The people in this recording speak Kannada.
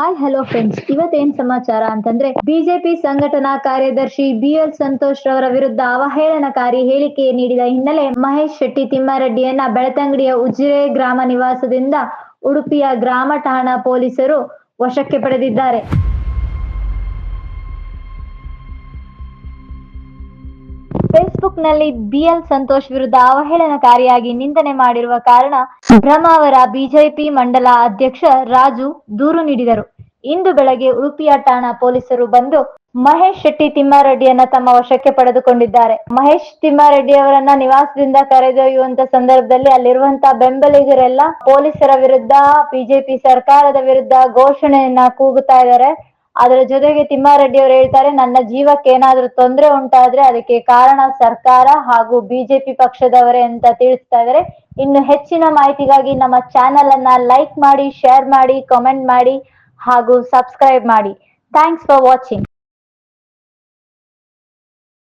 ಹಾಯ್ ಹಲೋ ಫ್ರೆಂಡ್ಸ್ ಇವತ್ತೇನ್ ಸಮಾಚಾರ ಅಂತಂದ್ರೆ ಬಿಜೆಪಿ ಸಂಘಟನಾ ಕಾರ್ಯದರ್ಶಿ ಬಿ ಎಲ್ ಸಂತೋಷ್ ರವರ ವಿರುದ್ಧ ಅವಹೇಳನಕಾರಿ ಹೇಳಿಕೆ ನೀಡಿದ ಹಿನ್ನೆಲೆ ಮಹೇಶ್ ಶೆಟ್ಟಿ ತಿಮ್ಮಾರೆಡ್ಡಿಯನ್ನ ಬೆಳ್ತಂಗಡಿಯ ಉಜಿರೆ ಗ್ರಾಮ ನಿವಾಸದಿಂದ ಉಡುಪಿಯ ಗ್ರಾಮ ಠಾಣಾ ಪೊಲೀಸರು ವಶಕ್ಕೆ ಪಡೆದಿದ್ದಾರೆ. ಫೇಸ್ಬುಕ್ನಲ್ಲಿ ಬಿಎಲ್ ಸಂತೋಷ್ ವಿರುದ್ಧ ಅವಹೇಳನಕಾರಿಯಾಗಿ ನಿಂದನೆ ಮಾಡಿರುವ ಕಾರಣ ಬ್ರಹ್ಮಾವರ ಬಿಜೆಪಿ ಮಂಡಲ ಅಧ್ಯಕ್ಷ ರಾಜು ದೂರು ನೀಡಿದರು. ಇಂದು ಬೆಳಗ್ಗೆ ಉಡುಪಿಯ ಠಾಣಾ ಪೊಲೀಸರು ಬಂದು ಮಹೇಶ್ ಶೆಟ್ಟಿ ತಿಮ್ಮಾರೆಡ್ಡಿಯನ್ನ ತಮ್ಮ ವಶಕ್ಕೆ ಪಡೆದುಕೊಂಡಿದ್ದಾರೆ. ಮಹೇಶ್ ತಿಮ್ಮಾರೆಡ್ಡಿ ಅವರನ್ನ ನಿವಾಸದಿಂದ ಕರೆದೊಯ್ಯುವಂತ ಸಂದರ್ಭದಲ್ಲಿ ಅಲ್ಲಿರುವಂತಹ ಬೆಂಬಲಿಗರೆಲ್ಲ ಪೊಲೀಸರ ವಿರುದ್ಧ, ಬಿಜೆಪಿ ಸರ್ಕಾರದ ವಿರುದ್ಧ ಘೋಷಣೆಯನ್ನ ಕೂಗುತ್ತಾ ಇದ್ದಾರೆ. ಅದರ ಜೊತೆಗೆ ತಿಮ್ಮಾರೆಡ್ಡಿ ಅವರು ಹೇಳ್ತಾರೆ, ನನ್ನ ಜೀವಕ್ಕೆ ಏನಾದ್ರೂ ತೊಂದರೆ ಉಂಟಾದ್ರೆ ಅದಕ್ಕೆ ಕಾರಣ ಸರ್ಕಾರ ಹಾಗೂ ಬಿಜೆಪಿ ಪಕ್ಷದವರೇ ಅಂತ ತಿಳಿಸ್ತಾ ಇದ್ದಾರೆ. ಇನ್ನು ಹೆಚ್ಚಿನ ಮಾಹಿತಿಗಾಗಿ ನಮ್ಮ ಚಾನೆಲ್ ಅನ್ನ ಲೈಕ್ ಮಾಡಿ ಶೇರ್ ಮಾಡಿ ಕಾಮೆಂಟ್ ಮಾಡಿ ಹಾಗೂ ಸಬ್ಸ್ಕ್ರೈಬ್ ಮಾಡಿ. Thanks for watching